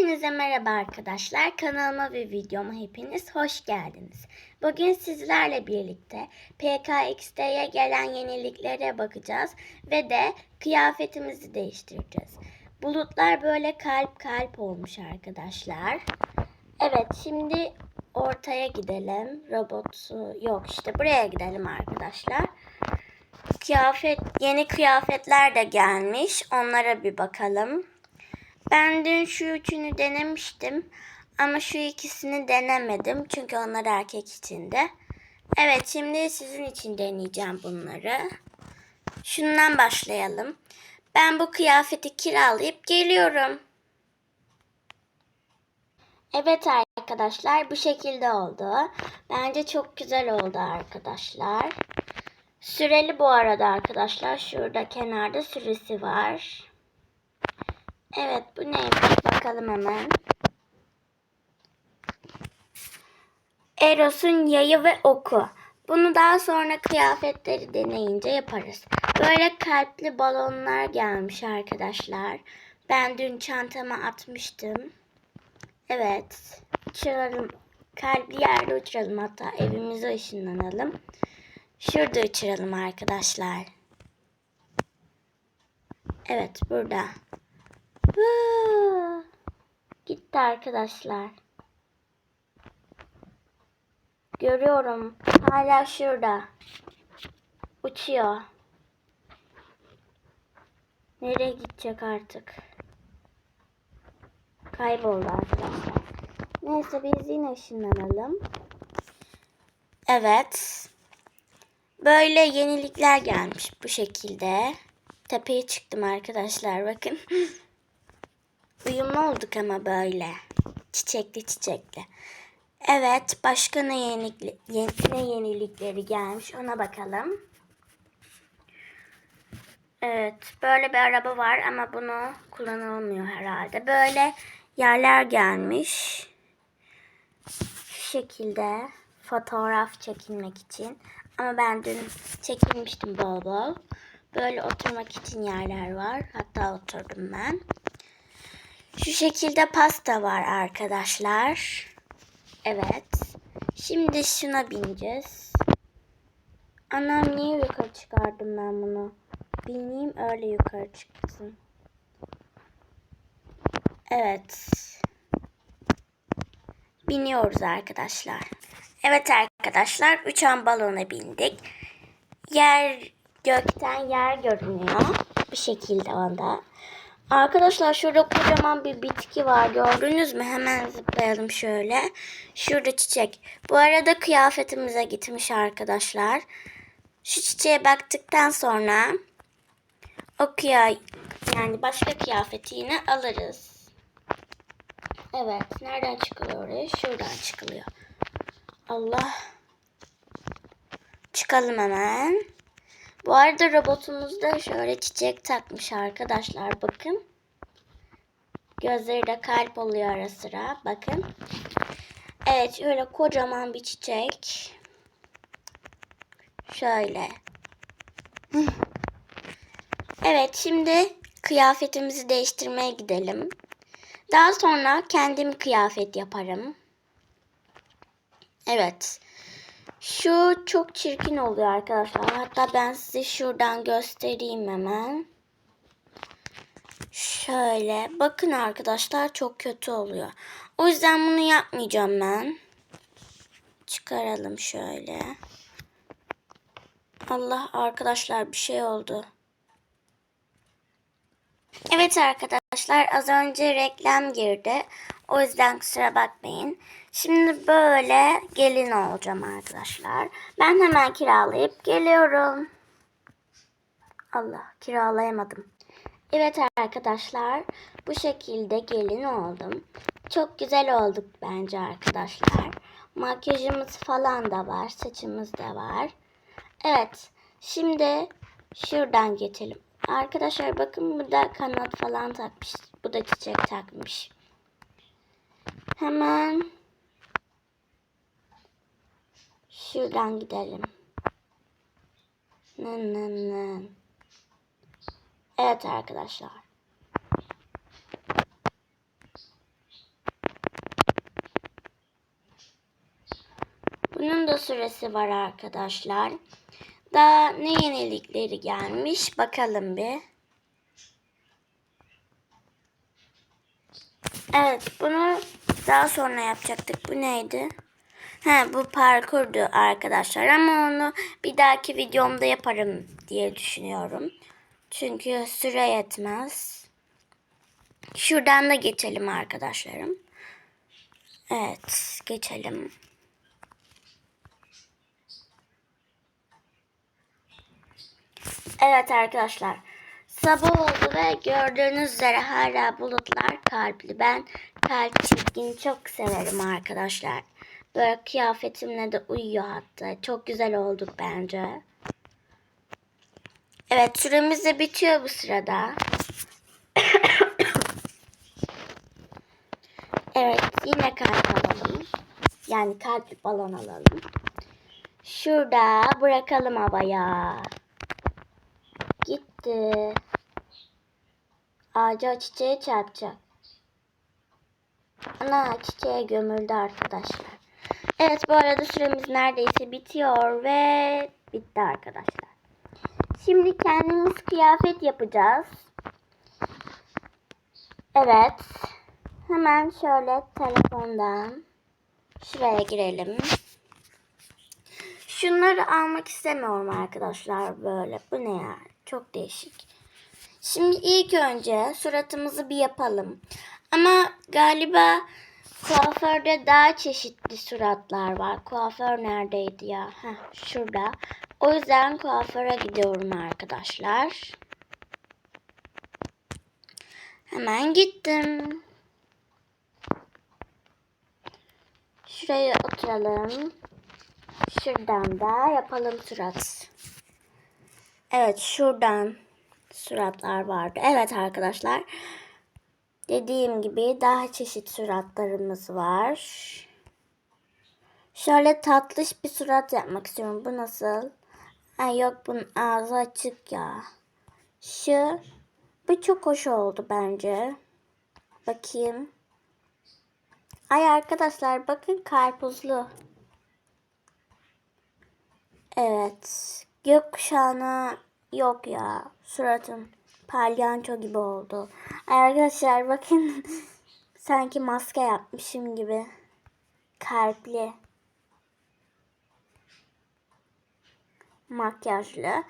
Hepinize merhaba arkadaşlar. Kanalıma ve videoma hepiniz hoş geldiniz. Bugün sizlerle birlikte PKXD'ye gelen yeniliklere bakacağız ve de kıyafetimizi değiştireceğiz. Bulutlar böyle kalp kalp olmuş arkadaşlar. Evet şimdi ortaya gidelim. Robotu yok işte buraya gidelim arkadaşlar. Kıyafet yeni kıyafetler de gelmiş. Onlara bir bakalım. Ben dün şu üçünü denemiştim. Ama şu ikisini denemedim. Çünkü onlar erkek içinde. Evet şimdi sizin için deneyeceğim bunları. Şundan başlayalım. Ben bu kıyafeti kiralayıp geliyorum. Evet arkadaşlar bu şekilde oldu. Bence çok güzel oldu arkadaşlar. Süreli bu arada arkadaşlar. Şurada kenarda süresi var. Evet bu neymiş bakalım hemen. Eros'un yayı ve oku. Bunu daha sonra kıyafetleri deneyince yaparız. Böyle kalpli balonlar gelmiş arkadaşlar. Ben dün çantama atmıştım. Evet. Uçuralım. Kalpli yerde uçuralım. Hatta evimize ışınlanalım. Şurada uçuralım arkadaşlar. Evet burada. Gitti arkadaşlar. Görüyorum. Hala şurada. Uçuyor. Nereye gidecek artık? Kayboldu arkadaşlar. Neyse biz yine ışınlanalım. Evet. Böyle yenilikler gelmiş bu şekilde. Tepeye çıktım arkadaşlar bakın. Uyumlu olduk ama böyle. Çiçekli çiçekli. Evet başka ne, yenilikli, ne yenilikleri gelmiş ona bakalım. Evet böyle bir araba var ama bunu kullanılmıyor herhalde. Böyle yerler gelmiş. Şu şekilde fotoğraf çekilmek için. Ama ben dün çekilmiştim bol bol. Böyle oturmak için yerler var. Hatta oturdum ben. Şu şekilde pasta var arkadaşlar. Evet. Şimdi şuna bineceğiz. Anam niye yukarı çıkardım ben bunu? Bineyim öyle yukarı çıksın. Evet. Biniyoruz arkadaşlar. Evet arkadaşlar uçan balona bindik. Yer gökten yer görünüyor. Bir şekilde onda. Arkadaşlar şurada kocaman bir bitki var. Gördünüz mü? Hemen zıplayalım şöyle. Şurada çiçek. Bu arada kıyafetimize gitmiş arkadaşlar. Şu çiçeğe baktıktan sonra o kıya yani başka kıyafeti yine alırız. Evet. Nereden çıkılıyor oraya? Şuradan çıkılıyor. Allah. Çıkalım hemen. Bu arada robotumuzda şöyle çiçek takmış arkadaşlar. Bakın. Gözleri de kalp oluyor ara sıra. Bakın. Evet şöyle kocaman bir çiçek. Şöyle. Evet şimdi kıyafetimizi değiştirmeye gidelim. Daha sonra kendim kıyafet yaparım. Evet. Şu çok çirkin oluyor arkadaşlar. Hatta ben size şuradan göstereyim hemen. Şöyle. Bakın arkadaşlar çok kötü oluyor. O yüzden bunu yapmayacağım ben. Çıkaralım şöyle. Allah arkadaşlar bir şey oldu. Evet arkadaşlar az önce reklam girdi. O yüzden kusura bakmayın. Şimdi böyle gelin olacağım arkadaşlar. Ben hemen kiralayıp geliyorum. Allah kiralayamadım. Evet arkadaşlar bu şekilde gelin oldum. Çok güzel olduk bence arkadaşlar. Makyajımız falan da var. Saçımız da var. Evet şimdi şuradan geçelim. Arkadaşlar bakın burada kanat falan takmış. Bu da çiçek takmış. Hemen şuradan gidelim. Nın nın nın. Evet arkadaşlar. Bunun da süresi var arkadaşlar. Daha ne yenilikleri gelmiş bakalım bir. Evet bunu daha sonra yapacaktık. Bu neydi? He bu parkurdu arkadaşlar ama onu bir dahaki videomda yaparım diye düşünüyorum. Çünkü süre yetmez. Şuradan da geçelim arkadaşlarım. Evet geçelim. Evet arkadaşlar. Sabah oldu ve gördüğünüz üzere hala bulutlar kalpli. Ben kalp çizgini çok severim arkadaşlar. Böyle kıyafetimle de uyuyor hatta. Çok güzel olduk bence. Evet süremiz de bitiyor bu sırada. evet yine kalp alalım. Yani kalp balon alalım. Şurada bırakalım havaya. Gitti. Ağaca çiçeğe çarpacak. Ana çiçeğe gömüldü arkadaşlar. Evet bu arada süremiz neredeyse bitiyor ve bitti arkadaşlar. Şimdi kendimiz kıyafet yapacağız. Evet. Hemen şöyle telefondan şuraya girelim. Şunları almak istemiyorum arkadaşlar böyle. Bu ne ya? Çok değişik. Şimdi ilk önce suratımızı bir yapalım. Ama galiba kuaförde daha çeşitli suratlar var. Kuaför neredeydi ya? Heh, şurada. O yüzden kuaföre gidiyorum arkadaşlar. Hemen gittim. Şuraya oturalım. Şuradan da yapalım surat. Evet şuradan suratlar vardı. Evet arkadaşlar. Dediğim gibi daha çeşit suratlarımız var. Şöyle tatlış bir surat yapmak istiyorum. Bu nasıl? Ay yok bunun ağzı açık ya. Şu bu çok hoş oldu bence. Bakayım. Ay arkadaşlar bakın karpuzlu. Evet. Gökkuşağına yok ya. Suratım palyanço gibi oldu. Arkadaşlar bakın. Sanki maske yapmışım gibi. Kalpli. Makyajlı.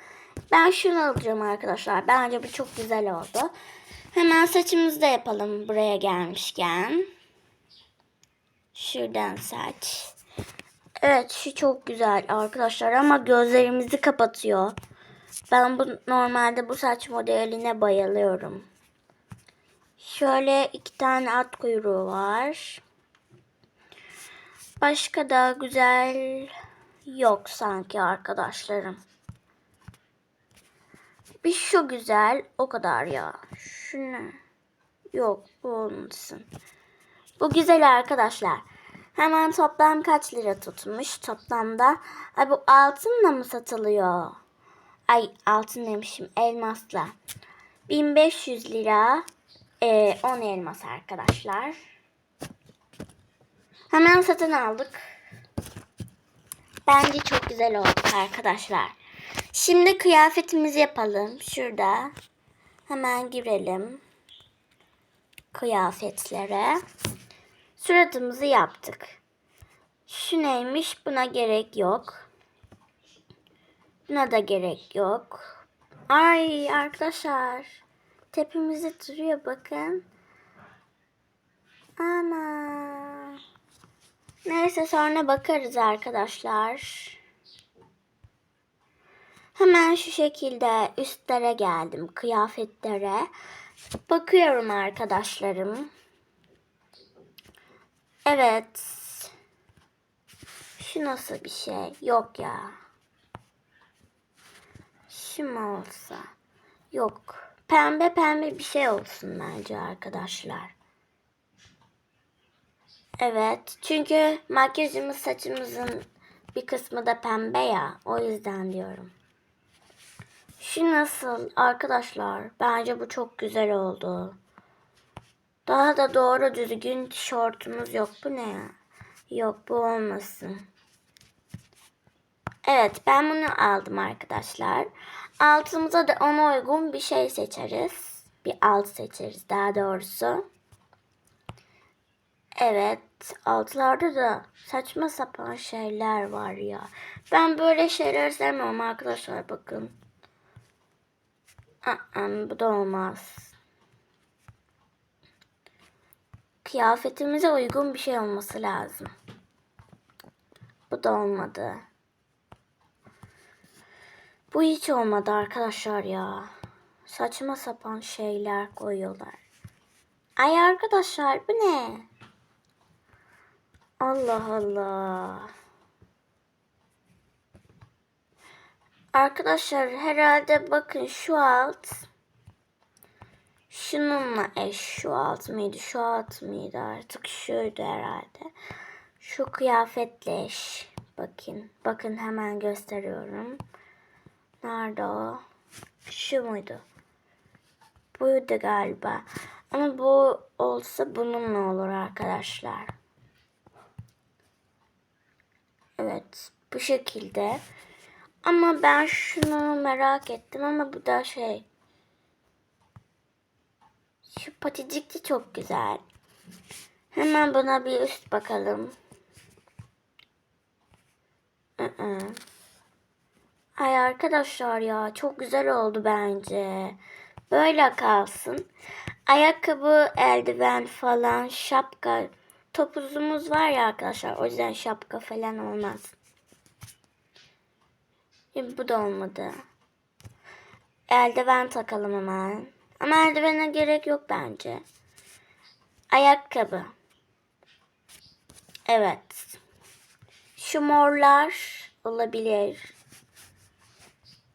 Ben şunu alacağım arkadaşlar. Bence bu çok güzel oldu. Hemen saçımızı da yapalım buraya gelmişken. Şuradan saç. Evet şu çok güzel arkadaşlar ama gözlerimizi kapatıyor. Ben bu normalde bu saç modeline bayılıyorum. Şöyle iki tane at kuyruğu var. Başka da güzel yok sanki arkadaşlarım. Bir şu güzel o kadar ya. Şu ne? Yok bu olmasın. Bu güzel arkadaşlar. Hemen toplam kaç lira tutmuş toplamda? Ay bu altınla mı satılıyor? Ay altın demişim elmasla. 1500 lira e, 10 elmas arkadaşlar. Hemen satın aldık. Bence çok güzel oldu arkadaşlar. Şimdi kıyafetimizi yapalım. Şurada. Hemen girelim. Kıyafetlere. Suratımızı yaptık. Şu neymiş? Buna gerek yok. Buna da gerek yok. Ay arkadaşlar. Tepemizde duruyor bakın. Ana. Neyse sonra bakarız arkadaşlar. Hemen şu şekilde üstlere geldim. Kıyafetlere. Bakıyorum arkadaşlarım. Evet. Şu nasıl bir şey? Yok ya. Mu olsa? Yok. Pembe pembe bir şey olsun bence arkadaşlar. Evet. Çünkü makyajımız saçımızın bir kısmı da pembe ya. O yüzden diyorum. Şu nasıl arkadaşlar? Bence bu çok güzel oldu. Daha da doğru düzgün tişörtümüz yok. Bu ne ya? Yok bu olmasın. Evet ben bunu aldım arkadaşlar. Altımıza da ona uygun bir şey seçeriz. Bir alt seçeriz daha doğrusu. Evet altlarda da saçma sapan şeyler var ya. Ben böyle şeyler sevmem arkadaşlar bakın. Aa, bu da olmaz. Kıyafetimize uygun bir şey olması lazım. Bu da olmadı. Bu hiç olmadı arkadaşlar ya. Saçma sapan şeyler koyuyorlar. Ay arkadaşlar bu ne? Allah Allah. Arkadaşlar herhalde bakın şu alt şununla eş şu alt mıydı şu alt mıydı artık şuydu herhalde. Şu kıyafetle eş. Bakın bakın hemen gösteriyorum. Nerede o? Şu muydu? Buydu galiba. Ama bu olsa bununla olur arkadaşlar. Evet bu şekilde. Ama ben şunu merak ettim ama bu da şey. Şu paticikli çok güzel. Hemen buna bir üst bakalım. Aa. Ay arkadaşlar ya çok güzel oldu bence. Böyle kalsın. Ayakkabı, eldiven falan, şapka. Topuzumuz var ya arkadaşlar. O yüzden şapka falan olmaz. E, bu da olmadı. Eldiven takalım hemen. Ama eldivene gerek yok bence. Ayakkabı. Evet. Şu morlar olabilir.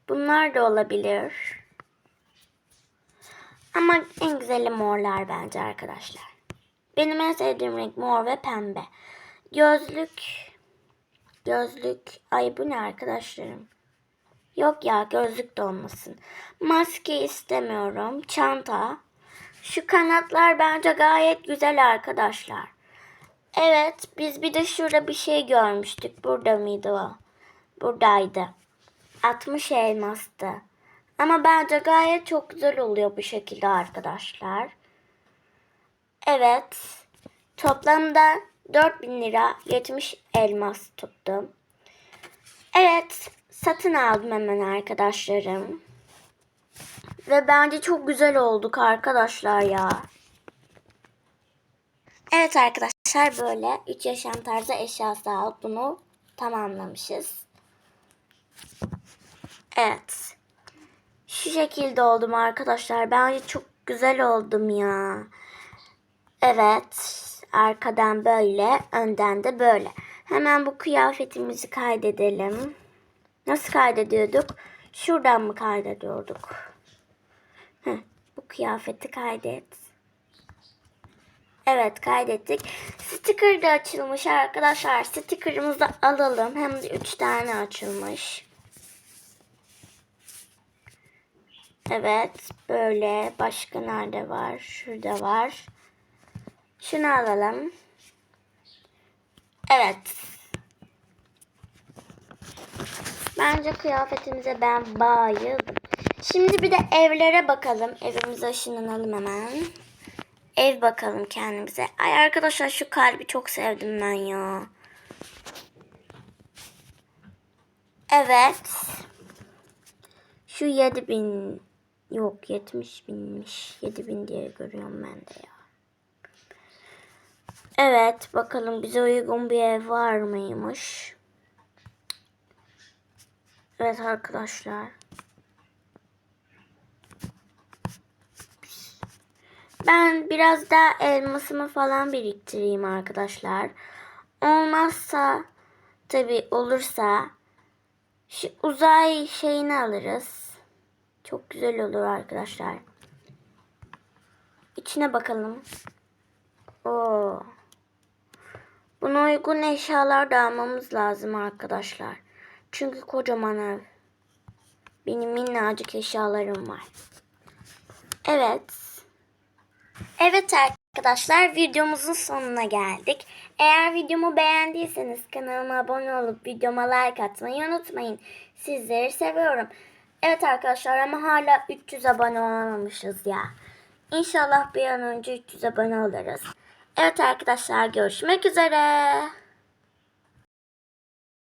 Bunlar da olabilir. Ama en güzeli morlar bence arkadaşlar. Benim en sevdiğim renk mor ve pembe. Gözlük. Gözlük. Ay bu ne arkadaşlarım? Yok ya gözlük de olmasın. Maske istemiyorum. Çanta. Şu kanatlar bence gayet güzel arkadaşlar. Evet biz bir de şurada bir şey görmüştük. Burada mıydı o? Buradaydı. 60 elmastı. Ama bence gayet çok güzel oluyor bu şekilde arkadaşlar. Evet. Toplamda 4000 lira 70 elmas tuttum. Evet. Satın aldım hemen arkadaşlarım. Ve bence çok güzel olduk arkadaşlar ya. Evet arkadaşlar böyle 3 yaşam tarzı eşyası alıp bunu tamamlamışız. Evet. Şu şekilde oldum arkadaşlar. Bence çok güzel oldum ya. Evet. Arkadan böyle, önden de böyle. Hemen bu kıyafetimizi kaydedelim. Nasıl kaydediyorduk? Şuradan mı kaydediyorduk? Heh, bu kıyafeti kaydet. Evet kaydettik. Sticker de açılmış arkadaşlar. Sticker'ımızı da alalım. Hem de 3 tane açılmış. Evet böyle başka nerede var? Şurada var. Şunu alalım. Evet. Bence kıyafetimize ben bayıldım. Şimdi bir de evlere bakalım. Evimize ışınlanalım hemen. Ev bakalım kendimize. Ay arkadaşlar şu kalbi çok sevdim ben ya. Evet. Şu 7000 yok 70 binmiş. 7000 diye görüyorum ben de ya. Evet bakalım bize uygun bir ev var mıymış? Evet arkadaşlar. Ben biraz daha elmasımı falan biriktireyim arkadaşlar. Olmazsa tabi olursa şu uzay şeyini alırız. Çok güzel olur arkadaşlar. İçine bakalım. Oo. Buna uygun eşyalar da almamız lazım arkadaşlar. Çünkü kocaman ev. Benim minnacık eşyalarım var. Evet. Evet Arkadaşlar videomuzun sonuna geldik. Eğer videomu beğendiyseniz kanalıma abone olup videoma like atmayı unutmayın. Sizleri seviyorum. Evet arkadaşlar ama hala 300 abone olamamışız ya. İnşallah bir an önce 300 abone oluruz. Evet arkadaşlar görüşmek üzere.